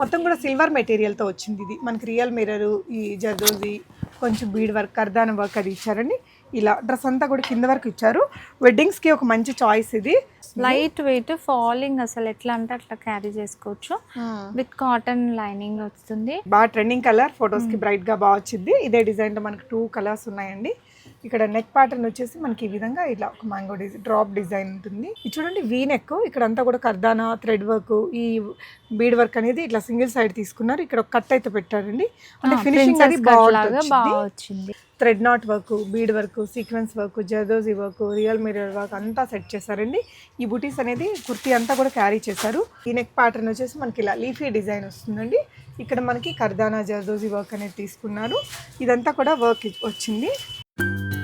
మొత్తం కూడా సిల్వర్ మెటీరియల్తో వచ్చింది ఇది. మనకి రియల్ మిర్రర్ ఈ జర్దోజీ కొంచెం బీడ్ వర్క్ కర్దాన వర్క్ అది ఇచ్చారండి. ఇలా డ్రెస్ అంతా కూడా కింద వరకు ఇచ్చారు. వెడ్డింగ్స్కి ఒక మంచి చాయిస్ ఇది. లైట్ వెయిట్ ఫాలింగ్ అసలు ఎట్లా అంటే అట్లా క్యారీ చేసుకోవచ్చు. విత్ కాటన్ లైనింగ్ వస్తుంది. బాగా ట్రెండింగ్ కలర్ ఫొటోస్కి బ్రైట్గా బాగా వచ్చింది. ఇదే డిజైన్లో మనకి టూ కలర్స్ ఉన్నాయండి. ఇక్కడ నెక్ ప్యాటర్న్ వచ్చేసి మనకి ఈ విధంగా ఇలా ఒక మ్యాంగో డిజైన్ డ్రాప్ డిజైన్ ఉంటుంది. ఇది చూడండి వీ నెక్ ఇక్కడ అంతా కూడా కర్దానా థ్రెడ్ వర్క్ ఈ బీడ్ వర్క్ అనేది ఇట్లా సింగిల్ సైడ్ తీసుకున్నారు. ఇక్కడ ఒక కట్ అయితే పెట్టారండి. అంటే ఫినిషింగ్ అది లాగా బాగా బాగా వచ్చింది. Thread knot work bead work sequence work zardozi work real mirror work అంతా సెట్ చేశారండి. ఈ బుటీస్ అనేది కుర్తీ అంతా కూడా క్యారీ చేశారు. ఈ నెక్ ప్యాటర్న్ వచ్చేసి మనకి ఇలా లీఫీ డిజైన్ వస్తుందండి. ఇక్కడ మనకి కర్దానా జర్దోజీ వర్క్ అనేది తీసుకున్నారు. ఇదంతా కూడా వర్క్ వచ్చింది. you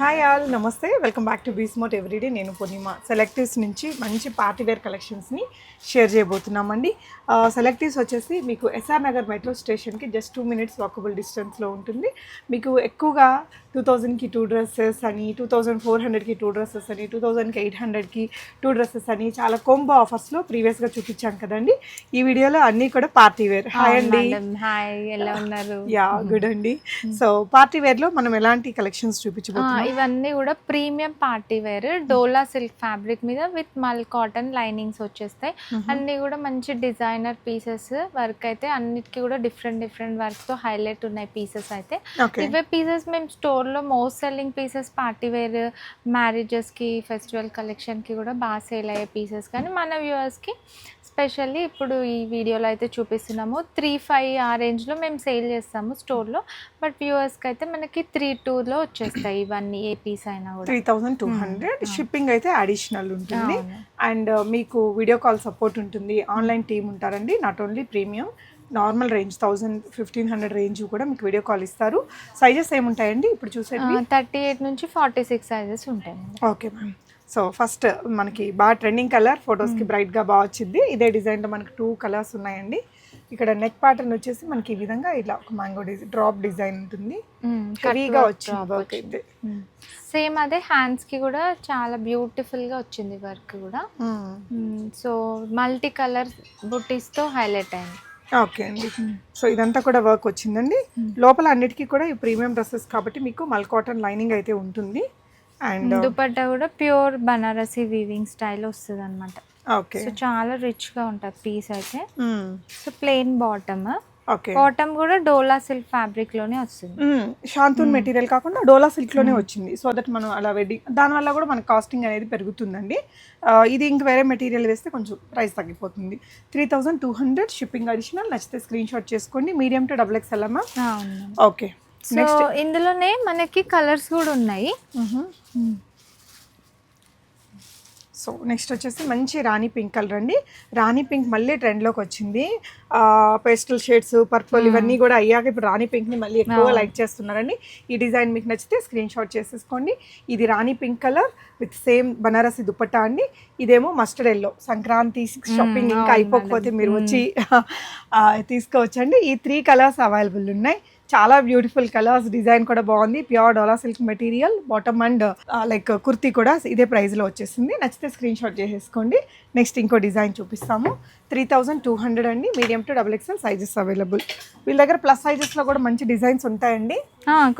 హాయ్ ఆల్ నమస్తే. వెల్కమ్ బ్యాక్ టు బీస్మోట్ ఎవ్రీడే నేను పూర్ణిమ. సెలెక్టివ్స్ నుంచి మంచి పార్టీ వేర్ కలెక్షన్స్ని షేర్ చేయబోతున్నామండి. సెలెక్టివ్స్ వచ్చేసి మీకు ఎస్ఆర్ నగర్ మెట్రో స్టేషన్కి జస్ట్ టూ మినిట్స్ వాకబుల్ డిస్టెన్స్లో ఉంటుంది. మీకు ఎక్కువగా టూ థౌజండ్కి టూ డ్రెస్సెస్ అని టూ థౌజండ్ ఫోర్ హండ్రెడ్కి టూ డ్రెస్సెస్ అని టూ థౌజండ్కి ఎయిట్ హండ్రెడ్కి టూ డ్రెస్సెస్ అని చాలా కొంబో ఆఫర్స్లో ప్రీవియస్గా చూపించాం కదండి. ఈ వీడియోలో అన్నీ కూడా పార్టీ వేర్ హాయ్ అండి. హాయ్ ఎలా ఉన్నారు? యా గుడ్ అండి. సో పార్టీ వేర్లో మనం ఎలాంటి కలెక్షన్స్ చూపించబోతున్నాం? ఇవన్నీ కూడా premium party wear dola silk fabric మీద విత్ మల్ కాటన్ లైనింగ్స్ వచ్చేస్తాయి. అన్ని కూడా మంచి డిజైనర్ పీసెస్ వర్క్ అయితే అన్నిటికీ కూడా డిఫరెంట్ డిఫరెంట్ వర్క్తో హైలైట్ ఉన్నాయి పీసెస్ అయితే. ఇవే పీసెస్ మేము స్టోర్లో most selling pieces party wear మ్యారేజెస్కి festival కలెక్షన్కి కూడా బాగా సేల్ అయ్యే పీసెస్ కానీ మన వ్యూవర్స్కి స్పెషల్లీ ఇప్పుడు ఈ వీడియోలో అయితే చూపిస్తున్నాము. త్రీ ఫైవ్ ఆ రేంజ్లో మేము సేల్ చేస్తాము స్టోర్లో. బట్ వ్యూవర్స్కి అయితే మనకి త్రీ టూలో వచ్చేస్తాయి ఇవన్నీ ఏ పీస్ అయినా కూడా. Three thousand two hundred. Shipping అయితే అడిషనల్ ఉంటుంది. అండ్ మీకు వీడియో కాల్ సపోర్ట్ ఉంటుంది. ఆన్లైన్ టీమ్ ఉంటారండి. Not only premium. Normal range thousand fifteen hundred range కూడా మీకు వీడియో కాల్ ఇస్తారు. సైజెస్ ఏముంటాయండి? ఇప్పుడు చూసేది థర్టీ ఎయిట్ నుంచి ఫార్టీ సిక్స్ సైజెస్ ఉంటాయి ఓకే మ్యామ్. సో ఫస్ట్ మనకి బాగా ట్రెండింగ్ కలర్ ఫొటోస్కి బ్రైట్గా బాగా వచ్చింది ఇదే డిజైన్లో మనకి టూ కలర్స్ ఉన్నాయండి. ఇక్కడ నెక్ ప్యాటర్న్ వచ్చేసి మనకి ఈ విధంగా ఇలా ఒక మ్యాంగో డిజైన్ డ్రాప్ డిజైన్ ఉంటుంది. హెవీగా వచ్చింది వర్క్ అయితే. సేమ్ అదే హ్యాండ్స్కి కూడా చాలా బ్యూటిఫుల్గా వచ్చింది వర్క్ కూడా. సో మల్టీ కలర్ బుటీస్తో హైలైట్ అయింది. ఓకే అండి. సో ఇదంతా కూడా వర్క్ వచ్చిందండి. లోపల అన్నిటికీ కూడా ఈ ప్రీమియం డ్రెస్సెస్ కాబట్టి మీకు మల్ కాటన్ లైనింగ్ అయితే ఉంటుంది. అండ్ దుపట్టా కూడా ప్యూర్ బనారసి వీవింగ్ స్టైల్ వస్తుంది అనమాట ఓకే. సో చాలా రిచ్గా ఉంటుంది పీస్ అయితే. So plain bottom okay. Bottom కూడా డోలా సిల్క్ ఫ్యాబ్రిక్లోనే వస్తుంది. శాంతూన్ మెటీరియల్ కాకుండా డోలా సిల్క్లోనే వచ్చింది. సో దట్ మనం అలా వెడ్డింగ్ దానివల్ల కూడా మన కాస్టింగ్ అనేది పెరుగుతుందండి. ఆ, ఇది ఇంక వేరే మెటీరియల్ వేస్తే కొంచెం ప్రైస్ తగ్గిపోతుంది. Three thousand two hundred shipping additional నచ్చితే స్క్రీన్ షాట్ చేసుకోండి మీడియం టు డబుల్ ఎక్స్ అమ్మా అవును ఓకే. సో ఇందులోనే మనకి కలర్స్ కూడా ఉన్నాయి. సో నెక్స్ట్ వచ్చేసి మంచి రాణి పింక్ కలర్ అండి. రాణి పింక్ మళ్ళీ ట్రెండ్లోకి వచ్చింది. పేస్టల్ షేడ్స్ పర్పుల్ ఇవన్నీ కూడా అయ్యాక ఇప్పుడు రాణి పింక్ని మళ్ళీ ఎక్కువ లైక్ చేస్తున్నారండి. ఈ డిజైన్ మీకు నచ్చితే స్క్రీన్ షాట్ చేసేసుకోండి. ఇది రాణి pink colour with same Banarasi dupatta అండి. ఇదేమో మస్టర్డ్ ఎల్లో సంక్రాంతి షాపింగ్ ఇంకా అయిపోకపోతే మీరు వచ్చి ఆ, తీసుకోవచ్చండి ఈ త్రీ కలర్స్ అవైలబుల్ ఉన్నాయి. చాలా బ్యూటిఫుల్ కలర్స్ డిజైన్ కూడా బాగుంది. Pure dola silk material bottom and like kurti కూడా ఇదే ప్రైస్లో వచ్చేసింది. నచ్చితే స్క్రీన్ షాట్ చేసేసుకోండి. నెక్స్ట్ ఇంకో డిజైన్ చూపిస్తాము. త్రీ థౌజండ్ టూ హండ్రెడ్ అండి. Medium to double XL sizes available వీళ్ళ దగ్గర ప్లస్ సైజెస్లో కూడా మంచి డిజైన్స్ ఉంటాయండి.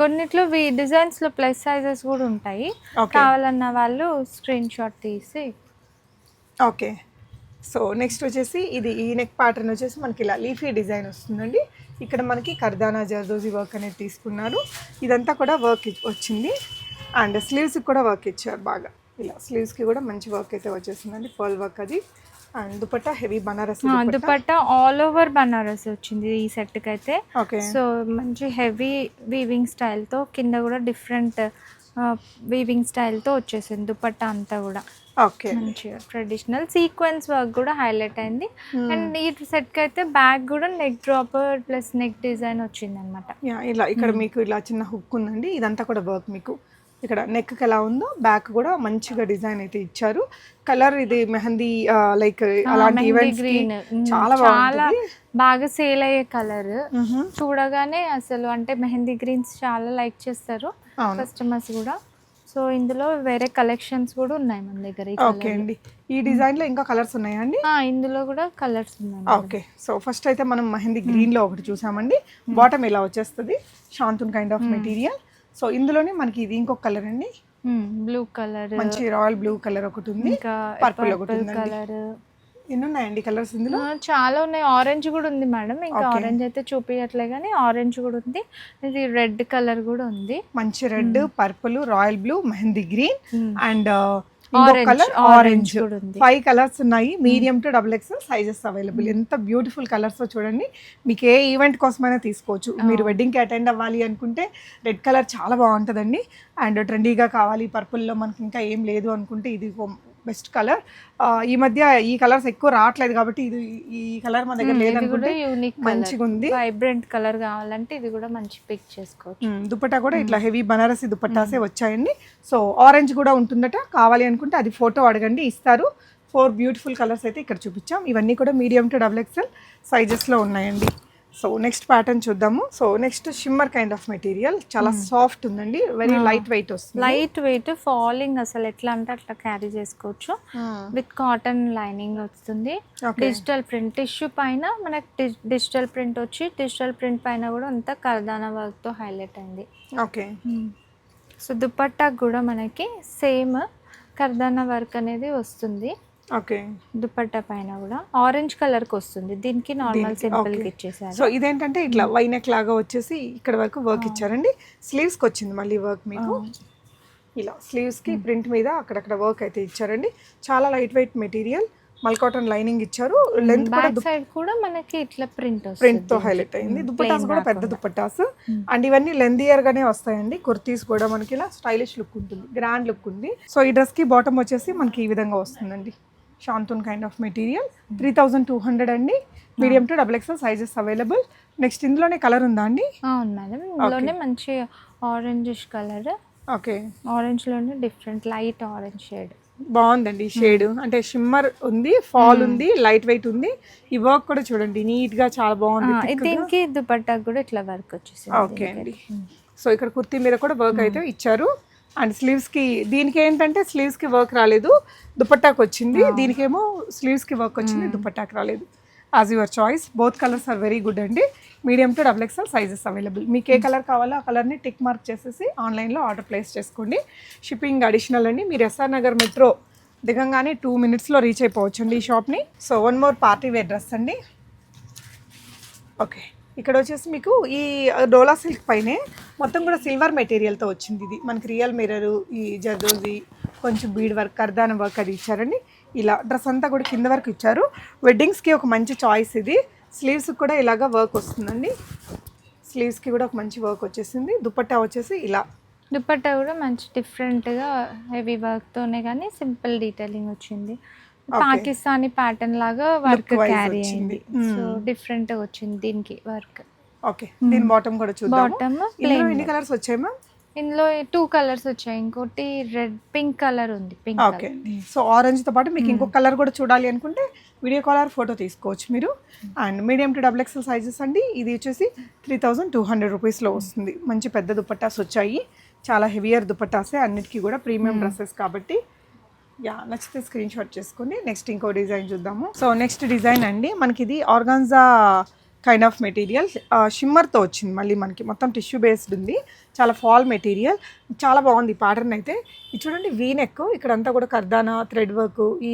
కొన్నిట్లో వి డిజైన్స్లో ప్లస్ సైజెస్ కూడా ఉంటాయి. కావాలన్న వాళ్ళు స్క్రీన్ షాట్ తీసి ఓకే సో నెక్స్ట్ వచ్చేసి ఇది ఈ నెక్ ప్యాటర్న్ వచ్చేసి మనకి ఇలా లీఫీ డిజైన్ వస్తుందండి. ఇక్కడ మనకి కర్దానా జర్దోజీ వర్క్ అనేది తీసుకున్నారు. ఇదంతా కూడా వర్క్ వచ్చింది. అండ్ స్లీవ్స్కి కూడా వర్క్ ఇచ్చారు బాగా. ఇలా స్లీవ్స్కి కూడా మంచి వర్క్ అయితే వచ్చేసిందండి. పర్ల్ వర్క్ అది. And dupatta heavy Banarasi dupatta. All over Banaras వచ్చింది ఈ సెట్కి అయితే. ఓకే సో మంచి హెవీ వీవింగ్ స్టైల్తో కింద కూడా డిఫరెంట్ వీవింగ్ స్టైల్తో వచ్చేసింది దుపట్టా అంతా కూడా. ఓకే. మంచిగా ట్రెడిషనల్ సీక్వెన్స్ వర్క్ కూడా హైలైట్ అయింది. అండ్ ఈ సెట్కి అయితే బ్యాక్ కూడా neck dropper plus neck design వచ్చింది అనమాట ఇలా ఇక్కడ మీకు ఇలా చిన్న హుక్ ఉందండి. ఇదంతా కూడా వర్క్ మీకు. ఇక్కడ నెక్ ఎలా ఉందో బ్యాక్ కూడా మంచిగా డిజైన్ అయితే ఇచ్చారు. కలర్ ఇది మెహందీ లైక్ అలాంటి ఈవెంట్స్ గ్రీన్ చాలా చాలా బాగుంటుంది. బాగా సేల్ అయ్యే కలర్ మ్హూ. చూడగానే అసలు అంటే మెహందీ గ్రీన్స్ చాలా లైక్ చేస్తారు. కస్టమర్స్ కూడా. సో ఇందులో వేరే కలెక్షన్స్ కూడా ఉన్నాయి మన దగ్గర ఓకే. అండి. ఈ డిజైన్లో ఇంకా కలర్స్ ఉన్నాయా అండి? ఇందులో కూడా కలర్స్ ఉన్నాయి ఓకే సో ఫస్ట్ అయితే మనం మెహందీ గ్రీన్లో ఒకటి చూసామండి. బాటమ్ ఇలా వచ్చేస్తుంది? Shantoon kind of material so ఇందులోనే మనకి ఇది ఇంకొక కలర్ అండి. బ్లూ కలర్ మంచి రాయల్ బ్లూ కలర్ ఒకటి ఉంది. ఇంకా పర్పుల్ ఒకటి కలర్ ఎన్ని ఉన్నాయండి కలర్స్ ఇందులో? చాలా ఉన్నాయి. ఆరెంజ్ కూడా ఉంది మేడం. ఇంకా. ఆరెంజ్ అయితే చూపించట్లే కానీ ఆరెంజ్ కూడా ఉంది. ఇది రెడ్ కలర్ కూడా ఉంది. మంచి red purple royal blue mehndi green Hmm. And Orange, colour orange. Five colours ఉన్నాయి. Medium to double X sizes available ఎంత బ్యూటిఫుల్ కలర్స్ చూడండి. మీకు ఏ ఈవెంట్ కోసమైనా తీసుకోవచ్చు. మీరు వెడ్డింగ్కి అటెండ్ అవ్వాలి అనుకుంటే రెడ్ కలర్ చాలా బాగుంటుందండి. అండ్ ట్రెండీగా కావాలి. పర్పుల్లో మనకి ఇంకా ఏం లేదు అనుకుంటే ఇది బెస్ట్ కలర్. ఈ మధ్య ఈ కలర్స్ ఎక్కువ రావట్లేదు కాబట్టి ఇది ఈ కలర్ మన దగ్గర లేదనుకుంటే యూనిక్ మంచిగా ఉంది వైబ్రెంట్ కలర్ కావాలంటే ఇది కూడా మంచి పిక్ చేసుకోవచ్చు. దుపట్టా కూడా ఇట్లా హెవీ బనారసి దుపట్టాసే వచ్చాయండి. సో ఆరెంజ్ కూడా ఉంటుందట. కావాలి అనుకుంటే అది ఫోటో అడగండి ఇస్తారు. ఫోర్ బ్యూటిఫుల్ కలర్స్ అయితే ఇక్కడ చూపించాం. ఇవన్నీ కూడా మీడియం టు డబుల్ ఎక్స్ఎల్ సైజెస్లో ఉన్నాయండి. సో నెక్స్ట్ ప్యాటర్న్ చూద్దాము. So next shimmer kind of material చాలా సాఫ్ట్ ఉందండి. వెరీ లైట్ వెయిట్ వస్తుంది. లైట్ వెయిట్ ఫాలింగ్ అసలు ఎట్లా అంటే అట్లా క్యారీ చేసుకోవచ్చు. విత్ కాటన్ లైనింగ్ వస్తుంది. డిజిటల్ ప్రింట్ టిష్యూ పైన మనకి డిజిటల్ ప్రింట్ వచ్చి డిజిటల్ ప్రింట్ పైన కూడా అంతా కర్దానా వర్క్తో హైలైట్ అయింది ఓకే సో దుపట్టా కూడా మనకి సేమ్ కర్దానా వర్క్ అనేది వస్తుంది. ఓకే. దుపట్టా పైన కూడా. ఆరెంజ్ కలర్కి వస్తుంది. దీనికి నార్మల్ సింపుల్కి. ఇచ్చేసారు. సో ఇదేంటంటే ఇట్లా వైనెక్ లాగా వచ్చేసి ఇక్కడ వరకు వర్క్ ఇచ్చారండి. స్లీవ్స్కి వచ్చింది మళ్ళీ వర్క్ మీకు. ఇలా స్లీవ్స్కి ప్రింట్ మీద అక్కడక్కడ వర్క్ అయితే ఇచ్చారండి. చాలా లైట్ వెయిట్ మెటీరియల్ మల్కాటన్ లైనింగ్ ఇచ్చారు. లెంత్ బ్యాక్ సైడ్ కూడా మనకి ఇట్లా ప్రింట్ ప్రింట్తో హైలైట్ అయింది. దుపట్టాస్ కూడా పెద్ద దుపట్టాస్ అండ్ ఇవన్నీ లెందియర్ గానే వస్తాయండి. కుర్తీస్ కూడా మనకి ఇలా స్టైలిష్ లుక్ ఉంటుంది. గ్రాండ్ లుక్ ఉంది. సో ఈ డ్రెస్కి బాటమ్ వచ్చేసి మనకి ఈ విధంగా వస్తుందండి. Shantoon kind of material three thousand two hundred అండి. Medium to double XL sizes available next ఇందులోనే కలర్ ఉందా అండి? అవును మేడం ఇందులోనే మంచి ఆరెంజిష్ కలర్ ఓకే ఆరెంజ్లోనే డిఫరెంట్ లైట్ ఆరెంజ్ షేడ్ బాగుందండి షేడ్ అంటే షిమ్మర్ ఉంది ఫాల్ ఉంది లైట్ వెయిట్ ఉంది. ఈ వర్క్ కూడా చూడండి నీట్గా చాలా బాగుంది. దీనికి దుపట్టా కూడా ఇట్లా వర్క్ వచ్చేసింది ఓకే అండి. సో ఇక్కడ కుర్తీ మీద కూడా వర్క్ అయితే ఇచ్చారు. అండ్ స్లీవ్స్కి దీనికి ఏంటంటే స్లీవ్స్కి వర్క్ రాలేదు. దుపట్టాకి వచ్చింది. దీనికేమో స్లీవ్స్కి వర్క్ వచ్చింది దుపట్టాకి రాలేదు. As your choice both colours are very good అండి. Medium to double XL sizes available మీకు ఏ కలర్ కావాలో ఆ కలర్ని టిక్ మార్క్ చేసేసి ఆన్లైన్లో ఆర్డర్ ప్లేస్ చేసుకోండి. షిప్పింగ్ అడిషనల్ అండి. మీరు ఎస్ఆర్ నగర్ మెట్రో దిగంగానే టూ మినిట్స్లో రీచ్ అయిపోవచ్చు అండి ఈ షాప్ని so one more party wear dress అండి. ఓకే ఇక్కడ వచ్చేసి మీకు ఈ డోలా సిల్క్ పైనే మొత్తం కూడా సిల్వర్ మెటీరియల్తో వచ్చింది ఇది. మనకి రియల్ మిర్రర్ ఈ జర్దోజీ కొంచెం బీడ్ వర్క్ కర్దాన వర్క్ అది ఇచ్చారండి. ఇలా డ్రెస్ అంతా కూడా కింద వరకు ఇచ్చారు. వెడ్డింగ్స్కి ఒక మంచి చాయిస్ ఇది. స్లీవ్స్ కూడా ఇలాగా వర్క్ వస్తుందండి. స్లీవ్స్కి కూడా ఒక మంచి వర్క్ వచ్చేసింది. దుపట్టా వచ్చేసి ఇలా. దుపట్టా కూడా మంచి డిఫరెంట్గా హెవీ వర్క్తోనే కానీ సింపుల్ డీటెయిలింగ్ వచ్చింది. పాకిస్తానీ ప్యాటర్న్ లాగా వర్క్ క్యారీ. అయింది. సో డిఫరెంట్గా వచ్చింది దీనికి వర్క్ ఓకే. దీని బాటమ్ కూడా చూద్దాం బాటమ్ ఇందులో ఎన్ని కలర్స్ వచ్చాయమ్మా ఇందులో టూ కలర్స్ వచ్చాయి. ఇంకోటి రెడ్ పింక్ కలర్ ఉంది. Pink okay. సో ఆరెంజ్తో పాటు మీకు ఇంకొక కలర్ కూడా చూడాలి అనుకుంటే వీడియో కాలర్ ఫోటో తీసుకోవచ్చు మీరు. And medium to double XL sizes అండి. ఇది వచ్చేసి త్రీ థౌజండ్ టూ హండ్రెడ్ రూపీస్లో వస్తుంది. మంచి పెద్ద దుపట్టాస్ వచ్చాయి. చాలా హెవియర్ దుపట్టాసే. అన్నిటికీ కూడా ప్రీమియం డ్రెస్సెస్ కాబట్టి యా నచ్చితే స్క్రీన్ షాట్ చేసుకోండి నెక్స్ట్ ఇంకో డిజైన్ చూద్దాము. సో నెక్స్ట్ డిజైన్ అండి మనకి ఇది ఆర్గాన్జా కైండ్ ఆఫ్ మెటీరియల్ షిమ్మర్తో వచ్చింది. మళ్ళీ మనకి మొత్తం టిష్యూ బేస్డ్ ఉంది. చాలా ఫాల్ మెటీరియల్ చాలా బాగుంది ప్యాటర్న్ అయితే. ఇది చూడండి వీ నెక్ ఇక్కడ అంతా కూడా కర్దానా థ్రెడ్ వర్క్ ఈ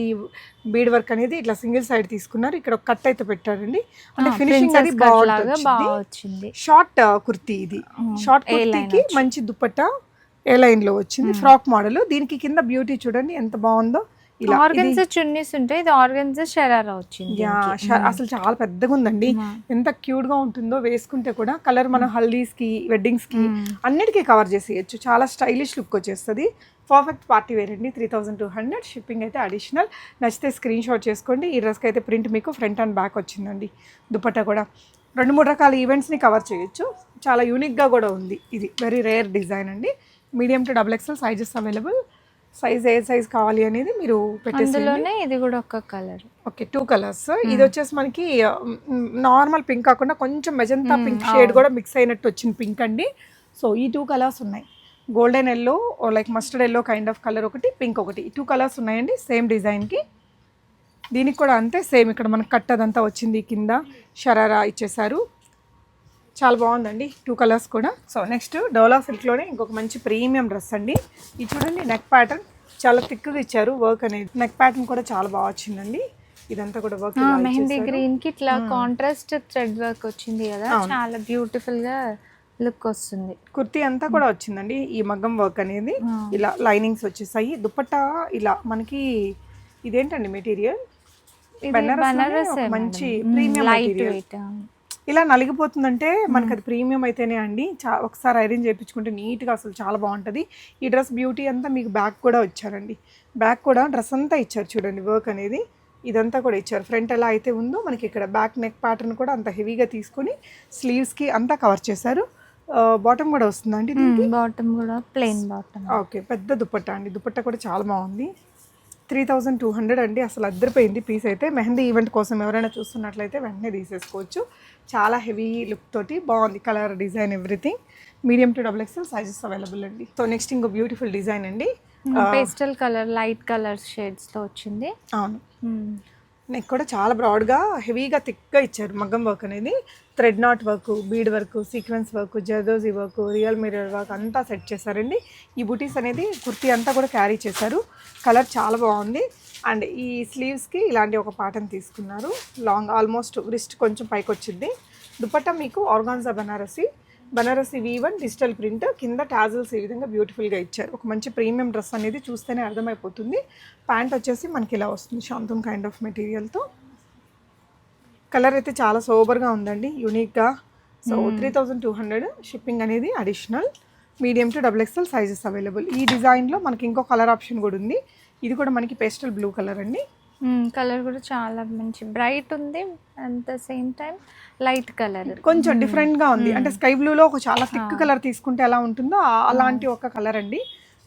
బీడ్ వర్క్ అనేది ఇట్లా సింగిల్ సైడ్ తీసుకున్నారు. ఇక్కడ ఒక కట్ అయితే పెట్టారండి. అంటే ఫినిషింగ్ అది బాగుంటుంది షార్ట్ కుర్తీ ఇది. షార్ట్ కుర్తీకి మంచి దుపట్టా ఏ లైన్లో వచ్చింది ఫ్రాక్ మోడల్. దీనికి కింద బ్యూటీ చూడండి ఎంత బాగుందో. ఆర్గన్స్ చున్నీస్ ఉంటాయి ఇది ఆర్గన్స్ షరారా వచ్చింది అసలు చాలా పెద్దగా ఉందండి ఎంత క్యూట్గా ఉంటుందో వేసుకుంటే కూడా కలర్ మన హల్దీస్కి వెడ్డింగ్స్కి అన్నిటికీ కవర్ చేసేయచ్చు. చాలా స్టైలిష్ లుక్ వచ్చేస్తుంది. పర్ఫెక్ట్ పార్టీ వేర్ అండి. Three thousand two hundred. Shipping అయితే అడిషనల్. నచ్చితే స్క్రీన్ షాట్ చేసుకోండి. ఈ డ్రెస్కి అయితే ప్రింట్ మీకు ఫ్రంట్ అండ్ బ్యాక్ వచ్చిందండి. దుపట్టా కూడా. రెండు మూడు రకాల ఈవెంట్స్ని కవర్ చేయొచ్చు. చాలా యూనిక్గా కూడా ఉంది. ఇది వెరీ రేర్ డిజైన్ అండి. Medium to double XL sizes available. Size A size కావాలి అనేది మీరు అందులోనే ఇది కూడా ఒక కలర్. Okay two colours. ఇది వచ్చేసి మనకి నార్మల్ పింక్ కాకుండా కొంచెం మెజంతా పింక్ షేడ్ కూడా మిక్స్ అయినట్టు వచ్చింది పింక్ అండి. సో ఈ టూ కలర్స్ ఉన్నాయి. Golden yellow like mustard yellow kind of colour ఒకటి పింక్ ఒకటి. టూ కలర్స్ ఉన్నాయండి సేమ్ డిజైన్కి దీనికి కూడా అంతే సేమ్ ఇక్కడ మనకు కట్ అదంతా వచ్చింది కింద. షరారా ఇచ్చేసారు చాలా బాగుందండి. టూ కలర్స్ కూడా. సో నెక్స్ట్ డోలా సిల్క్లోనే ఇంకొక మంచి ప్రీమియం డ్రెస్ అండి. ఇది చూడండి నెక్ ప్యాటర్న్ చాలా థిక్గా ఇచ్చారు. వర్క్ అనేది నెక్ ప్యాటర్న్ కూడా చాలా బాగా వచ్చిందండి. ఇదంతా కూడా వర్క్ మెహందీ గ్రీన్కి ఇట్లా కాంట్రాస్ట్ థ్రెడ్ వర్క్ వచ్చింది కదా. చాలా బ్యూటిఫుల్గా లుక్ వస్తుంది. కుర్తీ అంతా కూడా వచ్చిందండి ఈ మగ్గం వర్క్ అనేది. ఇలా లైనింగ్స్ వచ్చేసాయి. దుపట్టా ఇలా మనకి ఇదేంటండి మెటీరియల్ బనారస్ మంచి ప్రీమియం మెటీరియల్ ఇలా నలిగిపోతుందంటే మనకి అది ప్రీమియం అయితేనే అండి. చా ఒకసారి ఐరన్ చేయించుకుంటే నీట్గా అసలు చాలా బాగుంటుంది. ఈ డ్రెస్ బ్యూటీ అంతా మీకు బ్యాక్ కూడా వచ్చారండి బ్యాక్ కూడా డ్రెస్ అంతా ఇచ్చారు చూడండి వర్క్ అనేది. ఇదంతా కూడా ఇచ్చారు. ఫ్రంట్ ఎలా అయితే ఉందో మనకి ఇక్కడ బ్యాక్ నెక్ ప్యాటర్న్ కూడా అంత హెవీగా తీసుకొని స్లీవ్స్కి అంతా కవర్ చేశారు. బాటమ్ కూడా వస్తుందండి బాటమ్ కూడా ప్లెయిన్ బాటమ్. ఓకే పెద్ద దుపట్టా అండి. దుపట్టా కూడా చాలా బాగుంది. త్రీ థౌజండ్ టూ హండ్రెడ్ అండి. అసలు అద్దరిపోయింది పీస్ అయితే. మెహందీ ఈవెంట్ కోసం ఎవరైనా చూస్తున్నట్లయితే వెంటనే తీసేసుకోవచ్చు. చాలా హెవీ లుక్ తోటి బాగుంది colour design everything medium to double XL sizes available అండి. సో నెక్స్ట్ ఇంకో బ్యూటిఫుల్ డిజైన్ అండి. పేస్టల్ కలర్ లైట్ కలర్ షేడ్స్లో వచ్చింది. అవును. నెక్ కూడా చాలా బ్రాడ్గా హెవీగా థిక్గా ఇచ్చారు. మగ్గం వర్క్ అనేది. Thread knot work bead work sequence work zardozi work real mirror work అంతా సెట్ చేశారండి. ఈ బుటీస్ అనేది కుర్తీ అంతా కూడా క్యారీ చేశారు. కలర్ చాలా బాగుంది. అండ్ ఈ స్లీవ్స్కి ఇలాంటి ఒక పాటను తీసుకున్నారు. లాంగ్ ఆల్మోస్ట్ రిస్ట్ కొంచెం పైకి వచ్చింది దుపట్టా మీకు organza Banarasi Banarasi woven digital print. కింద టాజల్స్ ఈ విధంగా బ్యూటిఫుల్గా ఇచ్చారు. ఒక మంచి ప్రీమియం డ్రెస్ అనేది చూస్తేనే అర్థమైపోతుంది. ప్యాంట్ వచ్చేసి మనకి ఇలా వస్తుంది శాంతం కైండ్ ఆఫ్ మెటీరియల్తో కలర్ అయితే చాలా సోబర్గా ఉందండి యూనిక్గా so three thousand two hundred shipping అనేది additional medium to double XL sizes available ఈ డిజైన్లో మనకి ఇంకో కలర్ ఆప్షన్ కూడా ఉంది. ఇది కూడా మనకి పేస్టల్ బ్లూ కలర్ అండి. కలర్ కూడా చాలా మంచి. బ్రైట్ ఉంది at the same time light colour కొంచెం డిఫరెంట్గా ఉంది. అంటే స్కై బ్లూలో ఒక చాలా థిక్ కలర్ తీసుకుంటే ఎలా ఉంటుందో అలాంటి ఒక కలర్ అండి.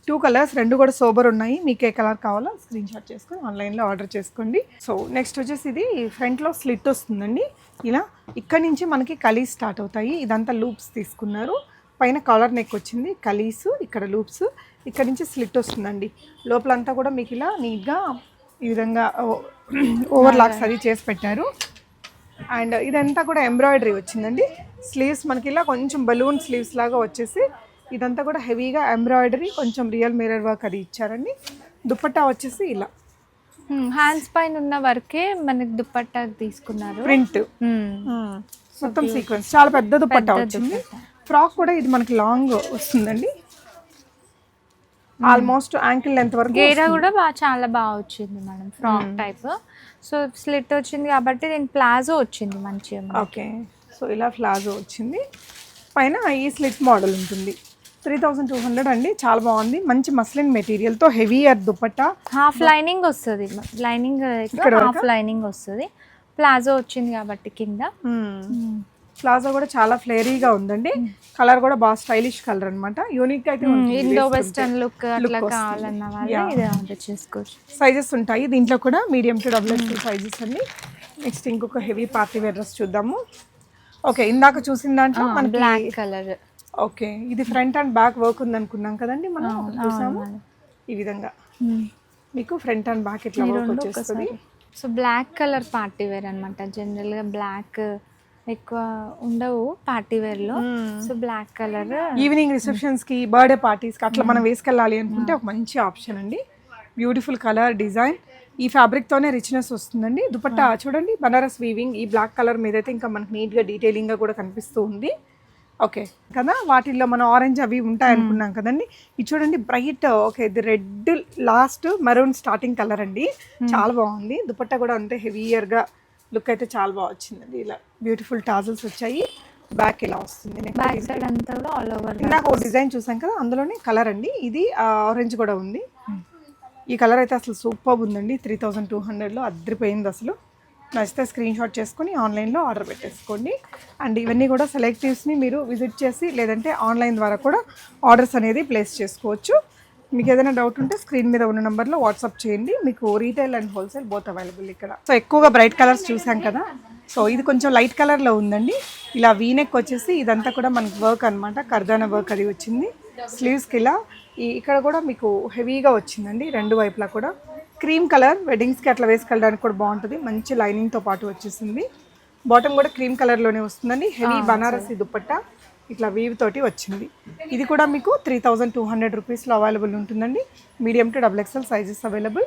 టూ కలర్స్ రెండు కూడా సోబర్ ఉన్నాయి. మీకు ఏ కలర్ కావాలో స్క్రీన్ షాట్ చేసుకొని ఆన్లైన్లో ఆర్డర్ చేసుకోండి. సో నెక్స్ట్ వచ్చేసి ఇది ఫ్రంట్లో స్లిట్ వస్తుందండి. ఇలా ఇక్కడ నుంచి మనకి కలీస్ స్టార్ట్ అవుతాయి. ఇదంతా లూప్స్ తీసుకున్నారు. పైన కాలర్ నెక్ వచ్చింది. కలీస్ ఇక్కడ లూప్స్ ఇక్కడ నుంచి స్లిట్ వస్తుందండి. లోపలంతా కూడా మీకు ఇలా నీట్గా ఈ విధంగా ఓవర్ లాక్స్ అది చేసి పెట్టారు. అండ్ ఇదంతా కూడా ఎంబ్రాయిడరీ వచ్చిందండి. స్లీవ్స్ మనకి ఇలా కొంచెం బలూన్ స్లీవ్స్ లాగా వచ్చేసి ఇదంతా కూడా హెవీగా ఎంబ్రాయిడరీ కొంచెం రియల్ మిరర్ వర్క్ అది ఇచ్చారండి. దుపట్టా వచ్చేసి ఇలా. హ్యాండ్స్ పైన ఉన్న వర్కే మనకి దుపట్టా తీసుకున్నారు. ప్రింట్. మొత్తం సీక్వెన్స్ చాలా పెద్ద దుపట్టా వచ్చింది. ఫ్రాక్ కూడా ఇది మనకి లాంగ్ వస్తుందండి. ఆల్మోస్ట్ యాంకిల్ లెంత్ వరకు గేరా కూడా బాగా చాలా బాగా వచ్చింది madam frock type. So slit వచ్చింది కాబట్టి దీని ప్లాజో వచ్చింది మంచిగా ఓకే. సో ఇలా ప్లాజో వచ్చింది. పైన ఈ స్లిట్ మోడల్ ఉంటుంది. త్రీ థౌజండ్ టూ హండ్రెడ్ అండి. చాలా బాగుంది. మంచి మస్లిన్ మెటీరియల్తో హెవీ అర్ దుపట్టా. హాఫ్ లైనింగ్ వస్తుంది. లైనింగ్ హాఫ్ లైనింగ్ వస్తుంది. ప్లాజో వచ్చింది కాబట్టి కింద. ప్లాజో కూడా చాలా ఫ్లేరీగా ఉందండి. కలర్ కూడా బాగా స్టైలిష్ కలర్ అనమాట యూనిక్ అయితే ఇండో వెస్టర్న్ లుక్ అట్లా కావాలన్న వాళ్ళు ఇది ఆర్డర్ చేసుకోవచ్చు. సైజెస్ ఉంటాయి. దీంట్లో కూడా medium to double X sizes అండి. నెక్స్ట్ ఇంకొక హెవీ పార్టీ వేర్ డ్రెస్ చూద్దాము. ఓకే ఇందాక చూసిన దాంట్లో మనకి బ్లాక్ కలర్ ఓకే ఇది ఫ్రంట్ అండ్ బ్యాక్ వర్క్ ఉంది అనుకున్నాం కదండి మనం? చూసాము? ఈ విధంగా. మీకు ఫ్రంట్ అండ్ బ్యాక్ ఇట్లా వర్క్ వచ్చేస్తుంది? So black colour party wear అనమాట జనరల్గా బ్లాక్ ఎక్కువ ఉండవు party వేర్లో. So black colour. Evening రిసెప్షన్స్కి బర్త్డే పార్టీస్కి అట్లా మనం వేసుకెళ్ళాలి అనుకుంటే ఒక మంచి ఆప్షన్ అండి. బ్యూటిఫుల్ కలర్ డిజైన్ ఈ ఫ్యాబ్రిక్ తోనే రిచ్నెస్ వస్తుందండి. దుపట్టా చూడండి బనారస్ వీవింగ్ ఈ బ్లాక్ కలర్ మీద అయితే ఇంకా మనకి నీట్గా డీటెయిలింగ్గా కూడా కనిపిస్తూ ఉంది. ఓకే కదా? వాటిల్లో మనం ఆరెంజ్ అవి ఉంటాయి అనుకున్నాం కదండి. ఇది చూడండి బ్రైట్ ఓకే ఇది red last maroon starting colour అండి. చాలా బాగుంది. దుపట్టా కూడా అంతే heavier గా లుక్ అయితే చాలా బాగా వచ్చిందండి. ఇలా బ్యూటిఫుల్ టాజల్స్ వచ్చాయి. బ్యాక్ ఇలా వస్తుంది? Neck బ్యాక్ సైడ్ అంతా కూడా ఆల్ ఓవర్ ఇందాక ఒక డిజైన్ చూసాం కదా అందులోనే కలర్ అండి. ఇది ఆరెంజ్ కూడా ఉంది. ఈ కలర్ అయితే అసలు సూపర్ ఉందండి. త్రీ థౌజండ్ టూ హండ్రెడ్లో అద్దరిపోయింది అసలు. నచ్చితే స్క్రీన్ షాట్ చేసుకొని ఆన్లైన్లో ఆర్డర్ పెట్టేసుకోండి. అండ్ ఇవన్నీ కూడా సెలెక్టివ్స్ని మీరు విజిట్ చేసి లేదంటే ఆన్లైన్ ద్వారా కూడా ఆర్డర్స్ అనేది ప్లేస్ చేసుకోవచ్చు. మీకు ఏదైనా డౌట్ ఉంటే స్క్రీన్ మీద ఉన్న నెంబర్లో వాట్సాప్ చేయండి. మీకు retail and wholesale both available ఇక్కడ. సో ఎక్కువగా బ్రైట్ కలర్స్ చూసాం కదా. సో ఇది కొంచెం లైట్ కలర్లో ఉందండి. ఇలా వీనెక్ వచ్చేసి ఇదంతా కూడా మనకి వర్క్ అనమాట కర్దానా వర్క్ అది వచ్చింది. స్లీవ్స్కి ఇలా ఇక్కడ కూడా మీకు హెవీగా వచ్చిందండి. రెండు వైపులా కూడా. క్రీమ్ కలర్ వెడ్డింగ్స్కి అట్లా వేసుకెళ్ళడానికి కూడా బాగుంటుంది. మంచి లైనింగ్తో పాటు వచ్చేసింది. బాటమ్ కూడా క్రీమ్ కలర్లోనే వస్తుందండి. హెవీ బనారసి దుప్పట్టా ఇట్లా వీవ్ తోటి వచ్చింది. ఇది కూడా మీకు త్రీ థౌజండ్ టూ హండ్రెడ్ రూపీస్లో అవైలబుల్ ఉంటుందండి. Medium to double XL sizes available